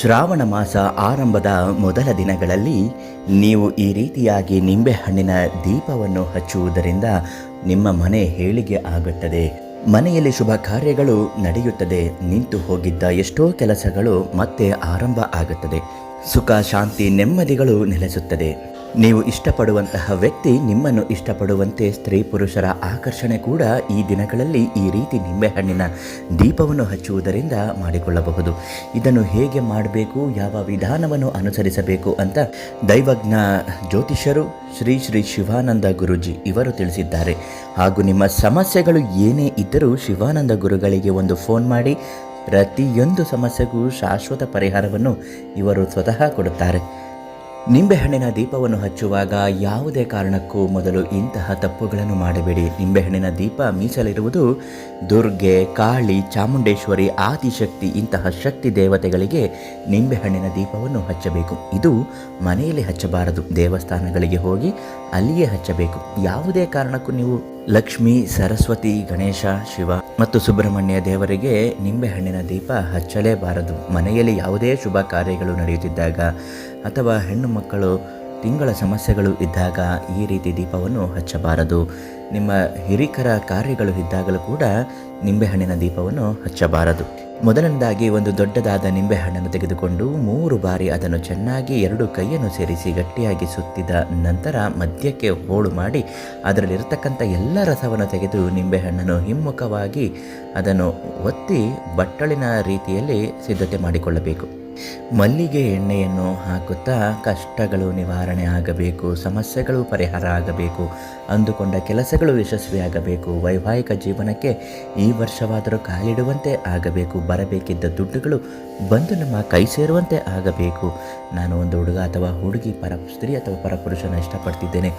ಶ್ರಾವಣ ಮಾಸ ಆರಂಭದ ಮೊದಲ ದಿನಗಳಲ್ಲಿ ನೀವು ಈ ರೀತಿಯಾಗಿ ನಿಂಬೆಹಣ್ಣಿನ ದೀಪವನ್ನು ಹಚ್ಚುವುದರಿಂದ ನಿಮ್ಮ ಮನೆ ಹೇಳಿಗೆ ಆಗುತ್ತದೆ. ಮನೆಯಲ್ಲಿ ಶುಭ ಕಾರ್ಯಗಳು ನಡೆಯುತ್ತದೆ. ನಿಂತು ಹೋಗಿದ್ದ ಎಷ್ಟೋ ಕೆಲಸಗಳು ಮತ್ತೆ ಆರಂಭ ಆಗುತ್ತದೆ. ಸುಖ, ಶಾಂತಿ, ನೆಮ್ಮದಿಗಳು ನೆಲೆಸುತ್ತದೆ. ನೀವು ಇಷ್ಟಪಡುವಂತಹ ವ್ಯಕ್ತಿ ನಿಮ್ಮನ್ನು ಇಷ್ಟಪಡುವಂತೆ ಸ್ತ್ರೀ ಪುರುಷರ ಆಕರ್ಷಣೆ ಕೂಡ ಈ ದಿನಗಳಲ್ಲಿ ಈ ರೀತಿ ನಿಂಬೆಹಣ್ಣಿನ ದೀಪವನ್ನು ಹಚ್ಚುವುದರಿಂದ ಮಾಡಿಕೊಳ್ಳಬಹುದು. ಇದನ್ನು ಹೇಗೆ ಮಾಡಬೇಕು, ಯಾವ ವಿಧಾನವನ್ನು ಅನುಸರಿಸಬೇಕು ಅಂತ ದೈವಜ್ಞ ಜ್ಯೋತಿಷರು ಶ್ರೀ ಶ್ರೀ ಶಿವಾನಂದ ಗುರುಜಿ ಇವರು ತಿಳಿಸಿದ್ದಾರೆ. ಹಾಗೂ ನಿಮ್ಮ ಸಮಸ್ಯೆಗಳು ಏನೇ ಇದ್ದರೂ ಶಿವಾನಂದ ಗುರುಗಳಿಗೆ ಒಂದು ಫೋನ್ ಮಾಡಿ ಪ್ರತಿಯೊಂದು ಸಮಸ್ಯೆಗೂ ಶಾಶ್ವತ ಪರಿಹಾರವನ್ನು ಇವರು ಸ್ವತಃ ಕೊಡುತ್ತಾರೆ. ನಿಂಬೆಹಣ್ಣಿನ ದೀಪವನ್ನು ಹಚ್ಚುವಾಗ ಯಾವುದೇ ಕಾರಣಕ್ಕೂ ಮೊದಲು ಇಂತಹ ತಪ್ಪುಗಳನ್ನು ಮಾಡಬೇಡಿ. ನಿಂಬೆಹಣ್ಣಿನ ದೀಪ ಮೀಸಲಿರುವುದು ದುರ್ಗೆ, ಕಾಳಿ, ಚಾಮುಂಡೇಶ್ವರಿ, ಆದಿಶಕ್ತಿ ಇಂತಹ ಶಕ್ತಿ ದೇವತೆಗಳಿಗೆ ನಿಂಬೆಹಣ್ಣಿನ ದೀಪವನ್ನು ಹಚ್ಚಬೇಕು. ಇದು ಮನೆಯಲ್ಲಿ ಹಚ್ಚಬಾರದು. ದೇವಸ್ಥಾನಗಳಿಗೆ ಹೋಗಿ ಅಲ್ಲಿಯೇ ಹಚ್ಚಬೇಕು. ಯಾವುದೇ ಕಾರಣಕ್ಕೂ ನೀವು ಲಕ್ಷ್ಮಿ, ಸರಸ್ವತಿ, ಗಣೇಶ, ಶಿವ ಮತ್ತು ಸುಬ್ರಹ್ಮಣ್ಯ ದೇವರಿಗೆ ನಿಂಬೆಹಣ್ಣಿನ ದೀಪ ಹಚ್ಚಲೇಬಾರದು. ಮನೆಯಲ್ಲಿ ಯಾವುದೇ ಶುಭ ಕಾರ್ಯಗಳು ನಡೆಯುತ್ತಿದ್ದಾಗ ಅಥವಾ ಹೆಣ್ಣು ಮಕ್ಕಳು ತಿಂಗಳ ಸಮಸ್ಯೆಗಳು ಇದ್ದಾಗ ಈ ರೀತಿ ದೀಪವನ್ನು ಹಚ್ಚಬಾರದು. ನಿಮ್ಮ ಹಿರಿಕರ ಕಾರ್ಯಗಳು ಇದ್ದಾಗಲೂ ಕೂಡ ನಿಂಬೆಹಣ್ಣಿನ ದೀಪವನ್ನು ಹಚ್ಚಬಾರದು. ಮೊದಲನೇದಾಗಿ ಒಂದು ದೊಡ್ಡದಾದ ನಿಂಬೆಹಣ್ಣನ್ನು ತೆಗೆದುಕೊಂಡು ಮೂರು ಬಾರಿ ಅದನ್ನು ಚೆನ್ನಾಗಿ ಎರಡು ಕೈಯನ್ನು ಸೇರಿಸಿ ಗಟ್ಟಿಯಾಗಿ ಸುತ್ತಿದ ನಂತರ ಮಧ್ಯಕ್ಕೆ ಹೋಳು ಮಾಡಿ ಅದರಲ್ಲಿರತಕ್ಕಂಥ ಎಲ್ಲ ರಸವನ್ನು ತೆಗೆದು ನಿಂಬೆಹಣ್ಣನ್ನು ಹಿಮ್ಮುಖವಾಗಿ ಅದನ್ನು ಒತ್ತಿ ಬಟ್ಟಲಿನ ರೀತಿಯಲ್ಲಿ ಸಿದ್ಧತೆ ಮಾಡಿಕೊಳ್ಳಬೇಕು. ಮಲ್ಲಿಗೆ ಎಣ್ಣೆಯನ್ನು ಹಾಕುತ್ತಾ ಕಷ್ಟಗಳು ನಿವಾರಣೆ ಆಗಬೇಕು, ಸಮಸ್ಯೆಗಳು ಪರಿಹಾರ ಆಗಬೇಕು, ಅಂದುಕೊಂಡ ಕೆಲಸಗಳು ಯಶಸ್ವಿಯಾಗಬೇಕು ವೈವಾಹಿಕ ಜೀವನಕ್ಕೆ ಈ ವರ್ಷವಾದರೂ ಕಾಲಿಡುವಂತೆ ಆಗಬೇಕು, ಬರಬೇಕಿದ್ದ ದುಡ್ಡುಗಳು ಬಂದು ನಮ್ಮ ಕೈ ಸೇರುವಂತೆ ಆಗಬೇಕು. ನಾನು ಒಂದು ಹುಡುಗ ಅಥವಾ ಹುಡುಗಿ, ಪರ ಸ್ತ್ರೀ ಅಥವಾ ಪರಪುರುಷನ ಇಷ್ಟಪಡ್ತಿದ್ದೇನೆ.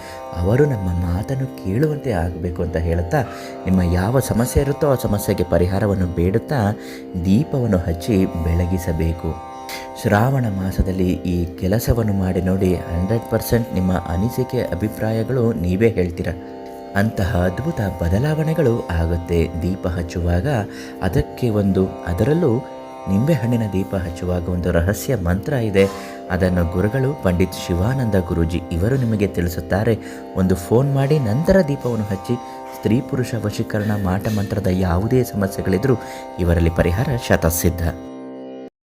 ಅವರು ನಮ್ಮ ಮಾತನ್ನು ಕೇಳುವಂತೆ ಆಗಬೇಕು ಅಂತ ಹೇಳುತ್ತಾ, ನಿಮ್ಮ ಯಾವ ಸಮಸ್ಯೆ ಇರುತ್ತೋ ಆ ಸಮಸ್ಯೆಗೆ ಪರಿಹಾರವನ್ನು ಬೇಡುತ್ತಾ ದೀಪವನ್ನು ಹಚ್ಚಿ ಬೆಳಗಿಸಬೇಕು. ಶ್ರಾವಣ ಮಾಸದಲ್ಲಿ ಈ ಕೆಲಸವನ್ನು ಮಾಡಿ ನೋಡಿ ಹಂಡ್ರೆಡ್ ಪರ್ಸೆಂಟ್ ನಿಮ್ಮ ಅನಿಸಿಕೆ ಅಭಿಪ್ರಾಯಗಳು ನೀವೇ ಹೇಳ್ತೀರ. ಅಂತಹ ಅದ್ಭುತ ಬದಲಾವಣೆಗಳು ಆಗುತ್ತೆ ದೀಪ ಹಚ್ಚುವಾಗ. ಅದಕ್ಕೆ ಒಂದು, ಅದರಲ್ಲೂ ನಿಂಬೆಹಣ್ಣಿನ ದೀಪ ಹಚ್ಚುವಾಗ ಒಂದು ರಹಸ್ಯ ಮಂತ್ರ ಇದೆ. ಅದನ್ನು ಗುರುಗಳು ಪಂಡಿತ್ ಶಿವಾನಂದ ಗುರೂಜಿ ಇವರು ನಿಮಗೆ ತಿಳಿಸುತ್ತಾರೆ. ಒಂದು ಫೋನ್ ಮಾಡಿ ನಂತರ ದೀಪವನ್ನು ಹಚ್ಚಿ, ಸ್ತ್ರೀ ಪುರುಷ ವಶೀಕರಣ ಮಾಟ ಮಂತ್ರದ ಯಾವುದೇ ಸಮಸ್ಯೆಗಳಿದ್ರೂ ಇವರಲ್ಲಿ ಪರಿಹಾರ ಶತಸಿದ್ಧ.